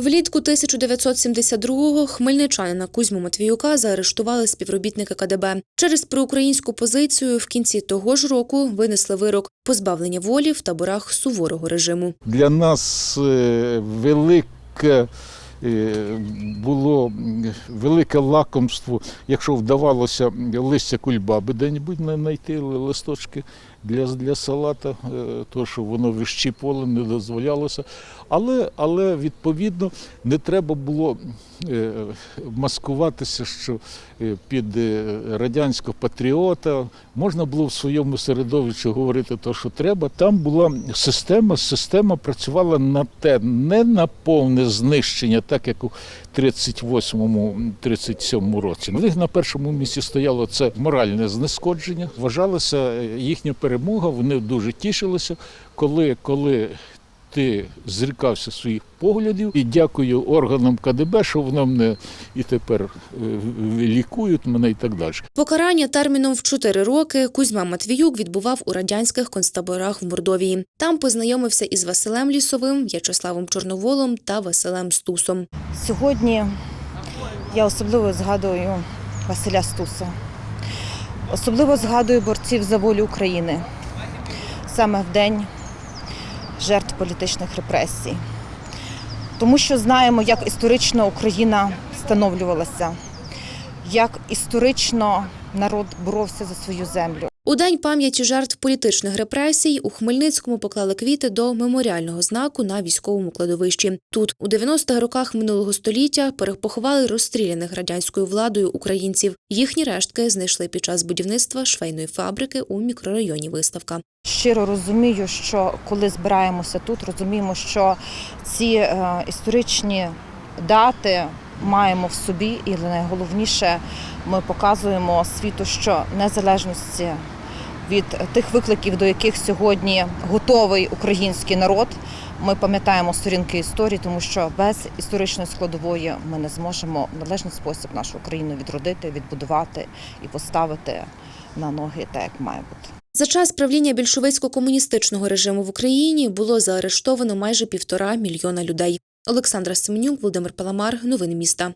Влітку 1972-го хмельничанина Кузьму Матвіюка заарештували співробітники КДБ. Через проукраїнську позицію в кінці того ж року винесли вирок позбавлення волі в таборах суворого режиму. Для нас е, велике було велике лакомство, якщо вдавалося листя кульбаби де-небудь знайти листочки для, для салата, е, то що воно вищіпувало, не дозволялося. Але, але відповідно не треба було е, маскуватися, що е, під е, радянського патріота можна було в своєму середовищі говорити те, що треба. Там була система, система працювала на те, не на повне знищення, так як у 38-37 році. В них на першому місці стояло це моральне знесходження. Вважалася е, їхня перемога. Вони дуже тішилися, коли, коли ти зрікався своїх поглядів. І дякую органам КДБ, що вони мене і тепер е, лікують мене і так далі. Покарання терміном в 4 роки Кузьма Матвіюк відбував у радянських концтаборах в Мордовії. Там познайомився із Василем Лісовим, В'ячеславом Чорноволом та Василем Стусом. Сьогодні я особливо згадую Василя Стуса. Особливо згадую борців за волю України саме в день жертв політичних репресій. Тому що знаємо, як історично Україна становлювалася, як історично народ боровся за свою землю. У день пам'яті жертв політичних репресій у Хмельницькому поклали квіти до меморіального знаку на військовому кладовищі. Тут у 90-х роках минулого століття перепоховали розстріляних радянською владою українців. Їхні рештки знайшли під час будівництва швейної фабрики у мікрорайоні Виставка. Щиро розумію, що коли збираємося тут, розуміємо, що ці е, історичні дати маємо в собі, і найголовніше, ми показуємо світу, що незалежності від тих викликів, до яких сьогодні готовий український народ, ми пам'ятаємо сторінки історії, тому що без історичної складової ми не зможемо в належний спосіб нашу країну відродити, відбудувати і поставити на ноги так, як має бути. За час правління більшовицько-комуністичного режиму в Україні було заарештовано майже півтора мільйона людей. Олександра Семенюк, Володимир Паламар. Новини міста.